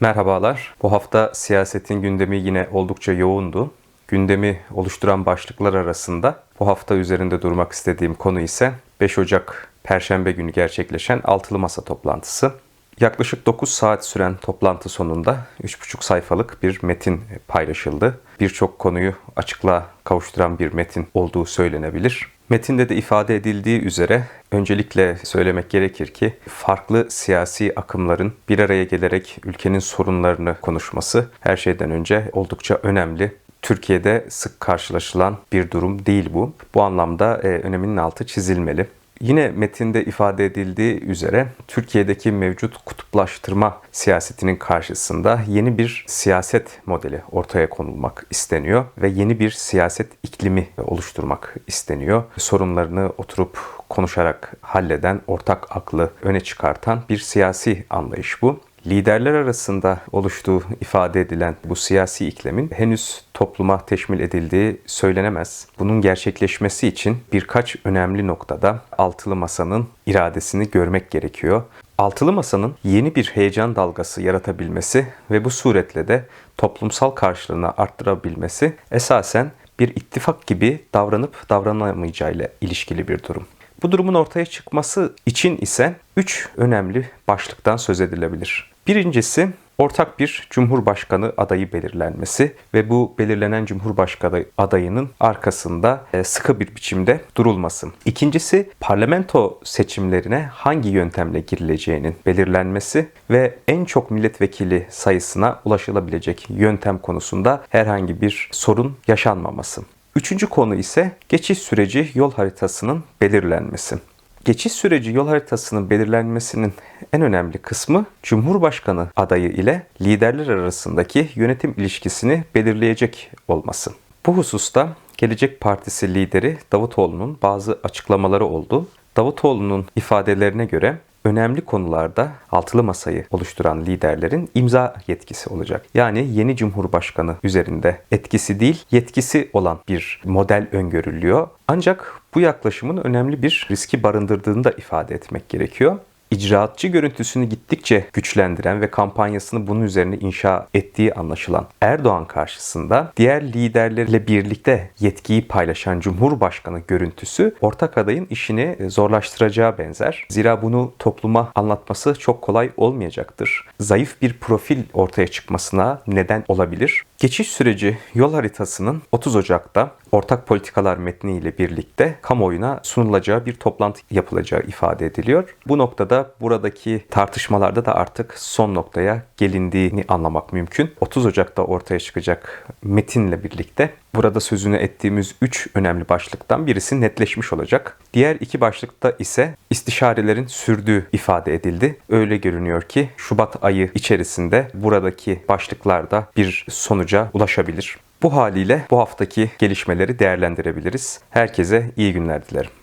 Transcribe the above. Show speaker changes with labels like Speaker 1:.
Speaker 1: Merhabalar. Bu hafta siyasetin gündemi yine oldukça yoğundu. Gündemi oluşturan başlıklar arasında bu hafta üzerinde durmak istediğim konu ise 5 Ocak Perşembe günü gerçekleşen altılı masa toplantısı. Yaklaşık 9 saat süren toplantı sonunda 3,5 sayfalık bir metin paylaşıldı. Birçok konuyu açıklığa kavuşturan bir metin olduğu söylenebilir. Metinde de ifade edildiği üzere öncelikle söylemek gerekir ki farklı siyasi akımların bir araya gelerek ülkenin sorunlarını konuşması her şeyden önce oldukça önemli. Türkiye'de sık karşılaşılan bir durum değil bu. Bu anlamda e, öneminin altı çizilmeli. Yine metinde ifade edildiği üzere Türkiye'deki mevcut kutuplaştırma siyasetinin karşısında yeni bir siyaset modeli ortaya konulmak isteniyor ve yeni bir siyaset iklimi oluşturmak isteniyor. Sorunlarını oturup konuşarak halleden, ortak aklı öne çıkartan bir siyasi anlayış bu. Liderler arasında oluştuğu ifade edilen bu siyasi iklimin henüz topluma teşmil edildiği söylenemez. Bunun gerçekleşmesi için birkaç önemli noktada altılı masanın iradesini görmek gerekiyor. Altılı masanın yeni bir heyecan dalgası yaratabilmesi ve bu suretle de toplumsal karşılığını arttırabilmesi esasen bir ittifak gibi davranıp davranamayacağıyla ilişkili bir durum. Bu durumun ortaya çıkması için ise üç önemli başlıktan söz edilebilir. Birincisi ortak bir cumhurbaşkanı adayı belirlenmesi ve bu belirlenen cumhurbaşkanı adayının arkasında e, sıkı bir biçimde durulması. İkincisi parlamento seçimlerine hangi yöntemle girileceğinin belirlenmesi ve en çok milletvekili sayısına ulaşılabilecek yöntem konusunda herhangi bir sorun yaşanmaması. Üçüncü konu ise geçiş süreci yol haritasının belirlenmesi. Geçiş süreci yol haritasının belirlenmesinin en önemli kısmı Cumhurbaşkanı adayı ile liderler arasındaki yönetim ilişkisini belirleyecek olması. Bu hususta Gelecek Partisi lideri Davutoğlu'nun bazı açıklamaları oldu. Davutoğlu'nun ifadelerine göre önemli konularda altılı masayı oluşturan liderlerin imza yetkisi olacak. Yani yeni cumhurbaşkanı üzerinde etkisi değil, yetkisi olan bir model öngörülüyor. Ancak bu yaklaşımın önemli bir riski barındırdığını da ifade etmek gerekiyor icraatçı görüntüsünü gittikçe güçlendiren ve kampanyasını bunun üzerine inşa ettiği anlaşılan Erdoğan karşısında diğer liderlerle birlikte yetkiyi paylaşan Cumhurbaşkanı görüntüsü ortak adayın işini zorlaştıracağı benzer. Zira bunu topluma anlatması çok kolay olmayacaktır. Zayıf bir profil ortaya çıkmasına neden olabilir. Geçiş süreci yol haritasının 30 Ocak'ta ortak politikalar metni ile birlikte kamuoyuna sunulacağı bir toplantı yapılacağı ifade ediliyor. Bu noktada buradaki tartışmalarda da artık son noktaya gelindiğini anlamak mümkün. 30 Ocak'ta ortaya çıkacak metinle birlikte burada sözünü ettiğimiz 3 önemli başlıktan birisi netleşmiş olacak. Diğer iki başlıkta ise istişarelerin sürdüğü ifade edildi. Öyle görünüyor ki Şubat ayı içerisinde buradaki başlıklarda bir sonuca ulaşabilir. Bu haliyle bu haftaki gelişmeleri değerlendirebiliriz. Herkese iyi günler dilerim.